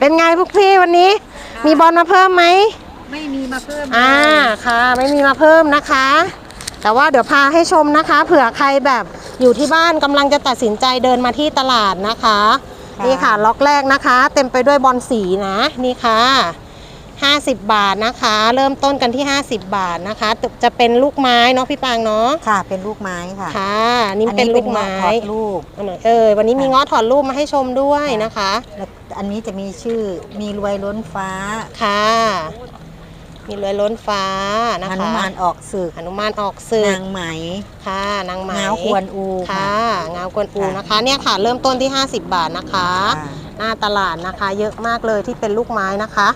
เป็นไงพวกพี่วันนี้ มีบอลมาเพิ่มไหมไม่มีมาเพิ่มอ่าค่ะ ไม่มีมาเพิ่มนะคะ แต่ว่าเดี๋ยวพาให้ชมนะคะ เผื่อใครแบบอยู่ที่บ้านกำลังจะตัดสินใจเดินมาที่ตลาดนะคะ นี่ค่ะล็อกแรกนะคะ เต็มไปด้วยบอลสีนะนี่ค่ะ 50 บาทนะคะ เริ่มต้นกันที่ 50 บาทนะคะ จะเป็นลูกไม้เนาะพี่ปางเนาะค่ะ เป็นลูกไม้ค่ะค่ะนี่เป็นลูกไม้อันนี้เป็นเงาะถอดลูกอันไหนเออวันนี้มีง้อถอดรูปมาให้ชมด้วยนะคะแล้วอันนี้จะมีชื่อมีรวยล้นฟ้าค่ะมีรวยล้นฟ้านะคะหนุมานออกศึกหนุมานออกสื่อนางไหมค่ะนางไหมเงาควรอูค่ะค่ะเงากวนอูค่ะนะคะ เนี่ยค่ะ เริ่มต้นที่ 50 บาทนะคะค่ะหน้าตลาดนะคะ เยอะมากเลยที่เป็นลูกไม้นะคะ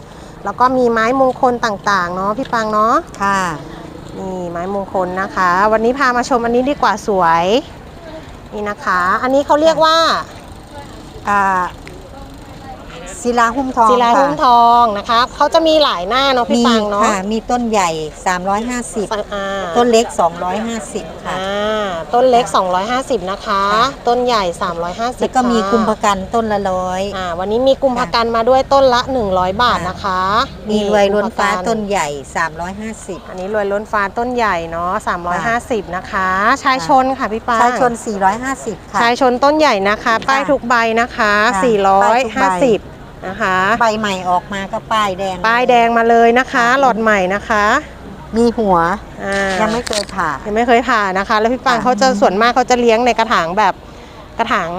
แล้วก็มีไม้มงคลต่างๆเนาะพี่ปังเนาะค่ะนี่ไม้มงคลนะคะ วันนี้พามาชมอันนี้ดีกว่าสวยนี่นะคะ อันนี้เขาเรียกว่าอ่า ศิลาหุ้มทองศิลาหุ้มค่ะทองนะคะเขาจะมีหลายหน้าเนาะพี่มีปังเนาะค่ะมีต้นใหญ่350อ่าต้นเล็ก 250 ค่ะ อ่าต้นเล็ก 250 นะคะ ค่ะ ต้นใหญ่ 350แล้วก็มีค่ะคุมพกันต้นละร้อยอ่าวันนี้มีกุมภกันมาด้วยต้นละ 100 บาทค่ะนะคะมีรวยล้นฟ้ากุมภกันต้นใหญ่ 350 อันนี้รวยล้นฟ้าต้นใหญ่เนาะ350 นะคะ ชายชนค่ะพี่ปางชายชน 450 ค่ะ ชายชนต้นใหญ่นะคะ ป้ายทุกใบนะคะ ค่ะป้ายทุกใบ 450 นะคะใบใหม่ออกมาก็ป้ายแดง ป้ายแดงมาเลยนะคะค่ะหลอดใหม่นะคะมีหัวอ่ายังไม่เคยผ่ายังไม่เคยผ่านะคะ แล้วพี่ปางค่ะเขาจะส่วนมากเขาจะเลี้ยงในกระถางแบบกระถาง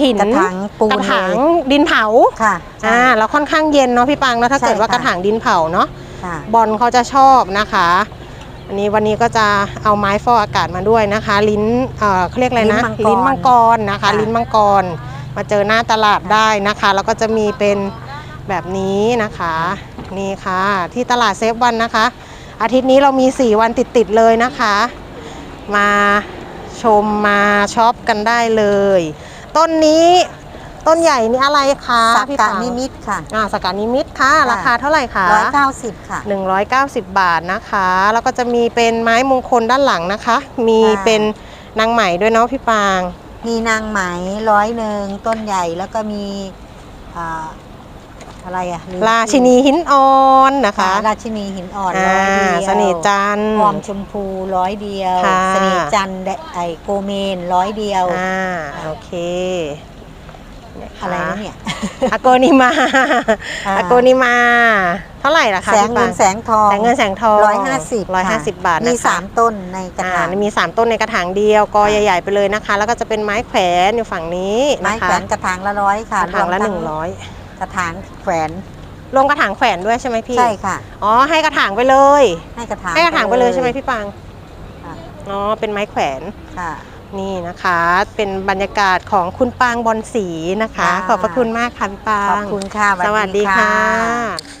หินกระถางปูนกระถางเลยดินเผาค่ะใช่อ่าแล้วค่อนข้างเย็นเนาะพี่ปังเนาะถ้าใช่เกิดว่าค่ะกระถางดินเผาเนาะค่ะบอลเขาจะชอบนะคะ อันนี้วันนี้ก็จะเอาไม้ฟอกอากาศมาด้วยนะคะ ลิ้นเอ่อเขาเรียกอะไรนะ ลิ้นมังกรลิ้นมังกรนะคะค่ะลิ้นมังกร มาเจอหน้าตลาดได้นะคะ แล้วก็จะมีเป็นแบบนี้นะคะ นี่ค่ะ ที่ตลาดเซฟวันนะคะ อาทิตย์นี้เรามี 4 วันติดๆเลยนะคะ มาชมมาช็อปกันได้เลย ต้นนี้ต้นใหญ่นี่อะไรคะสักพี่กะปังนิมิตค่ะ อ่าสกัดนิมิตค่ะค่ะ ราคาเท่าไหร่คะ190ค่ะ 190 บาทนะคะ แล้วก็จะมีเป็นไม้มงคลด้านหลังนะคะ มีค่ะ เป็นนางไหมด้วยเนาะพี่ปาง มีนางไหมร้อยหนึ่งต้นใหญ่แล้วก็มีอ่าอะไรอะลืมราชินีหินอ่อนนะค่ะคะราชินีหินอ่อนอ่าร้อยเดียวเสน่ห์จันทร์หอมชมพูร้อยเดียวค่ะเสน่ห์จันทร์และไอโกเมนร้อยเดียว อ่าโอเคเนี่ยค่ อะไรนะเนี่ยอาโกนิมาอ่าอาโกนิมา เท่าไหร่ล่ะคะแสงพี่เงิปานแสงทองแสงเงินแสงทองร้อยห้าสิบร้อยห้าสิบบาทมีนะคะสามต้นในกระถางอ่มี3ต้นในกระถางเดียวกอใหญ่ ๆ ไปเลยนะคะ แล้วก็จะเป็นไม้แขวนอยู่ฝั่งนี้ไม้นะคะแขวนกระถางละร้อยค่ะกระถางละรวมหทั้นึ่งร้อยกระถางแขวนรวมกระถางแขวนด้วยใช่ไหมพี่ใช่ค่ะอ๋อให้กระถางไปเลย ให้กระถางให้กระถางไปเลยใช่ไหมพี่ปังค่ะอ๋อเป็นไม้แขวนค่ะ นี่นะคะเป็นบรรยากาศของคุณปางบอลสีนะคะค่ะขอบพระคุณมากค่ะพี่ปางขอบคุณค่ะสวัสดีค่ะค่ะ